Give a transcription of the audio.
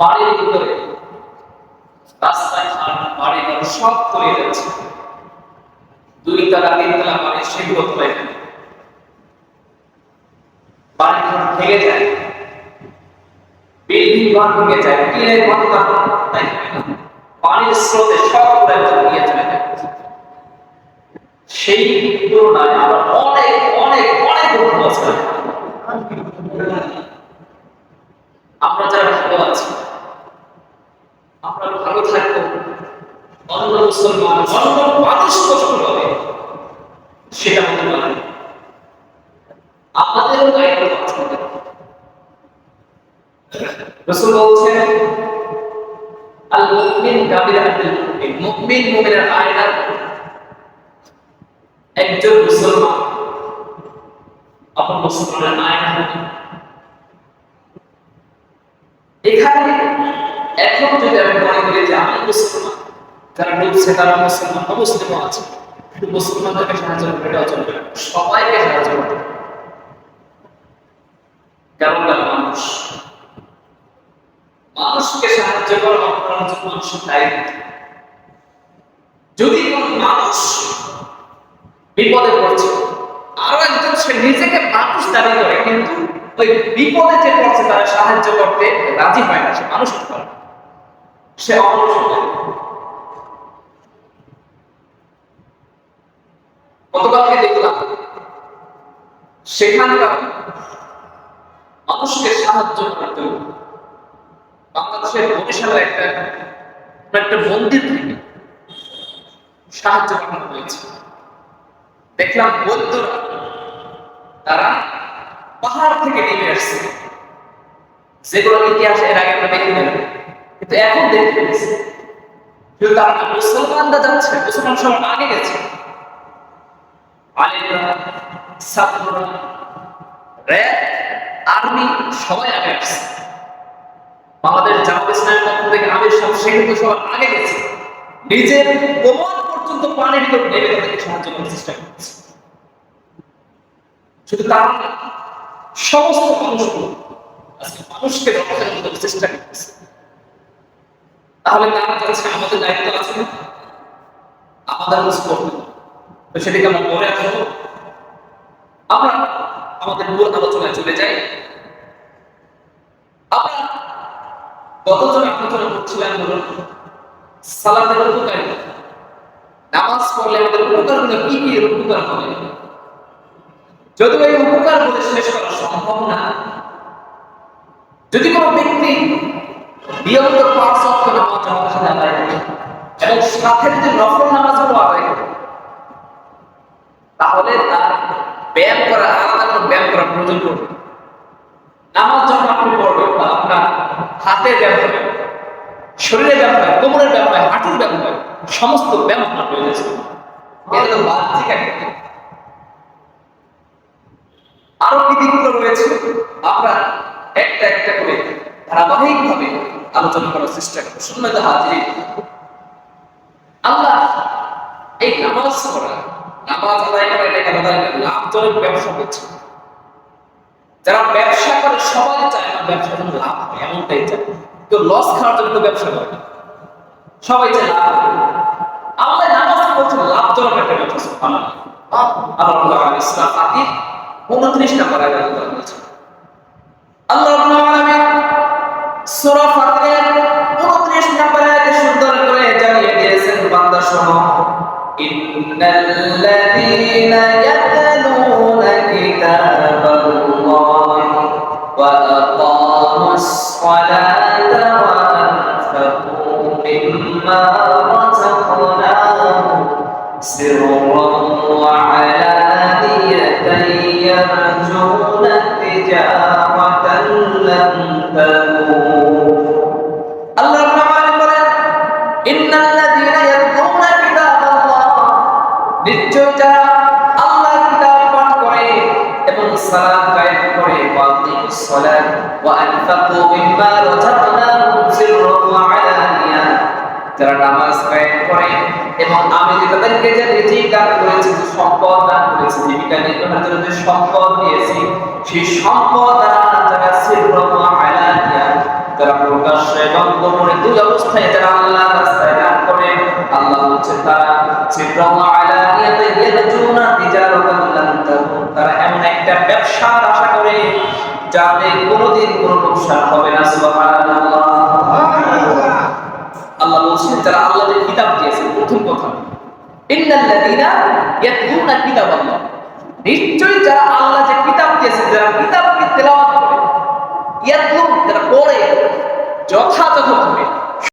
বাড়ির ভিতরে। রাস্তায় বাড়ি ঘর সব যাচ্ছে দুই তালা, তিন তালা বাড়ি সেগুলো বাড়ি ঘর ভেঙে যায়। বিল্ডিং ঘর ভেঙে যায়। ঘর তাই পানির স্রোতে সব নিয়ে চলে যায়। সেই তুলনায় আমরা অনেক অনেক অনেক দুঃখ আছে আমরা যারা ভালো আছি আমরা ভালো থাকব অন্য মুসলমান অন্য মানুষ কষ্ট হবে সেটা হতে পারে আছে রসুল বলছেন, আল মুমিন কাবিরাতুল মুমিন। মুমিন মুমিনের আয়না। একজন মুসলমান আপন মুসলমানের আয়না। এখানে এখন যদি আমি মনে করি যে আমি মুসলমান, যারা ডুবছে তারা মুসলমান, অমুসলিমও আছে শুধু মুসলমানদেরকে সাহায্য করবে, এটা চলবে সবাইকে সাহায্য করবে। কেমন মানুষ? মানুষকে সাহায্য করা আপনার জন্য মানুষের দায়িত্ব। যদি কোন মানুষ বিপদে পড়ছে, আরও একজন সে নিজেকে মানুষ দাবি করে, কিন্তু ওই বিপদে যে পড়ছে, তারা সাহায্য করতে রাজি হয় না, সে মানুষ না। সে গতকালকে দেখলাম, সেখানকার মানুষকে সাহায্য জন্য বাংলাদেশের বরিশালে একটা একটা মন্দির থেকে সাহায্য করানো হয়েছে। দেখলাম বৌদ্ধরা তারা পাহাড় থেকে নেমে আসছে। যেগুলো ইতিহাসে এর আগে আমরা দেখি না কিন্তু এখন দেখতে পেয়েছি। কিন্তু তারা মুসলমানরা যাচ্ছে, মুসলমান সবার আগে গেছে। আর্মি, সবাই আগে আসছে। ইসলামের পক্ষ থেকে আগে গেছে। নিজের কোমর পর্যন্ত পানির ভিতর নেমে তাদেরকে সাহায্য করার চেষ্টা করছে। শুধু তার সমস্ত মানুষগুলো আজকে মানুষকে চেষ্টা করতেছে। তাহলে তারা যাচ্ছে আমাদের দায়িত্ব আছে? আমাদের কিছু করতে তো সেদিকে আমরা পরে আসব আমরা আমাদের মূল আলোচনায় চলে যাই। আমরা গতজন আলোচনা করছিলাম বলুন? সালাতের উপকারিতা নামাজ আমাদের কি কি উপকার হবে? যদি এই উপকার বলে শেষ করা সম্ভব না, যদি কোনো নিয়মিত পাঁচ নামাজ আমাদের সাথে আদায় করে। এবং সাথে যদি নফল নামাজগুলো আদায় করে, তাহলে তার ব্যায়াম করা, আলাদা করে ব্যায়াম করার প্রয়োজন পড়বে নামাজ যখন আপনি পড়বেন বা আপনার হাতের ব্যায়াম হবে, শরীরের ব্যায়াম হয় কোমরের ব্যায়াম হয় হাঁটুর ব্যায়াম হয় সমস্ত ব্যায়াম আপনার প্রয়োজন এটা তো বাহ্যিক আরও দিকগুলো রয়েছে? আমরা একটা একটা করে ধারাবাহিক ভাবে আলোচনা করার চেষ্টা করব। সুন্নত হাজির। আল্লাহ এই নামাজ পড়া, নামাজ আদায় করা এটাকে আলাদা লাভজনক ব্যবসা করছে। যারা ব্যবসা করে, সবাই চায় না ব্যবসা যেন লাভ হয় এমনটাই চায়। কেউ লস খাওয়ার জন্য ব্যবসা করে সবাই চায় লাভ। আমাদের নামাজ পড়ছে লাভজনক একটা ব্যবসা সুবহানাল্লাহ। আল্লাহ ইসলাম হাদিস 29 নম্বর আয়াত আল্লাহ আল্লাহ সূরা সালাত কায়েম করে, ওয়াকিমুস সালাত ওয়া আনফাকু মিম্মা রাযাকনাহুম সিররান ওয়া আলানিয়া। যারা নামাজ কায়েম করে এবং আমি যে তাদেরকে যে রিজিক দান করেছি, যে সম্পদ দান করেছি, জীবিকা নির্বাহের জন্য যে সম্পদ দিয়েছি, সেই সম্পদ দ্বারা যারা সিররান ওয়া আলানিয়া, যারা প্রকাশ্যে এবং গোপনে দুই অবস্থায় যারা আল্লাহ রাস্তায় দান করে, আল্লাহ বলছেন, তারা সিররাম আলানিয়াতে ইয়ারজুনা তিজারাতান লান তারা এমন ব্যবসার আশা করে যাতে কোনোদিন কোনো লোকসান হবে না আল্লাহ বলছেন যারা আল্লাহর কিতাব দিয়েছেন, প্রথম কথা। ইন্নাল্লাযীনা ইয়াতলুনা কিতাবাল্লাহ। নিশ্চয়ই যারা আল্লাহ যে কিতাব দিয়েছেন, যারা কিতাবকে তেলাওয়াত করে যারা পড়ে, যথাযথভাবে।